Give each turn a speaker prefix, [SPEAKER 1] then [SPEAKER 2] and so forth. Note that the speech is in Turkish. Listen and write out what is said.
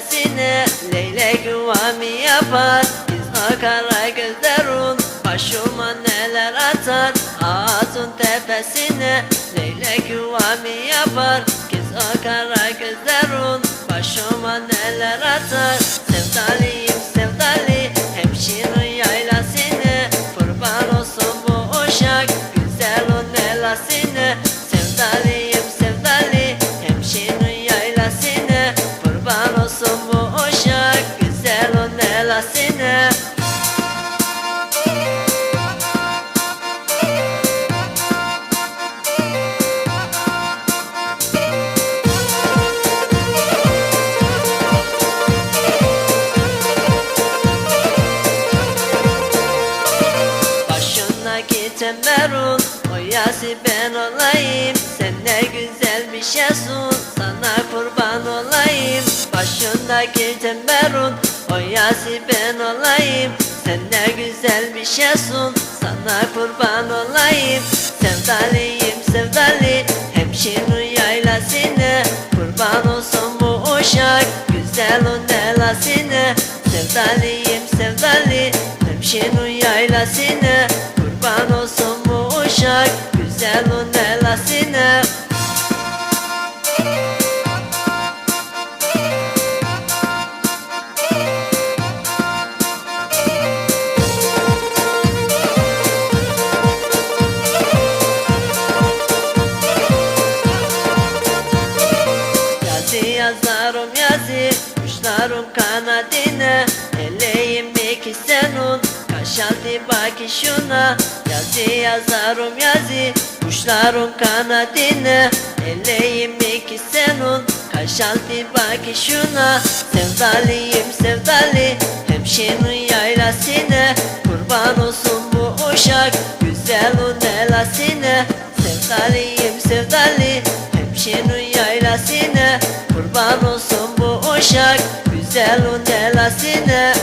[SPEAKER 1] sesine Leyle güvami yapar? İzha kara gözlerun Başıma neler atar? Ağzın tepesine Leyle güvami yapar? Kız kara gözlerun Başıma neler atar? Sevdaliyim sevdali Hemşire yaylasine. Kurban olsun bu uşak Güzel o nelasine. Temberun O yasi ben olayım. Sen ne güzel bir şeysun Sana kurban olayım. Başındaki temberun O yasi ben olayım. Sen ne güzel bir şeysun Sana kurban olayım. Sevdalıyım sevdali Hemşinin yaylasine Kurban olsun bu uşak Güzel o nelasine Sevdalıyım sevdali Hemşinin yaylasine Olsun bu uşak Güzel o nelasine. Yazı yazarım yazı Kuşlarım kanadine. Eleyim iki senun Kaşaldı bak şuna Yazı yazarım yazı Kuşlarım kanadine. Eleyim iki senun Kaşaldı bak şuna. Sevdalıyım sevdali Hemşinin yaylasine. Kurban olsun bu uşak Güzel o nelasine Sevdalıyım sevdali Hemşinin yaylasine. Kurban olsun bu uşak Güzel o nelasine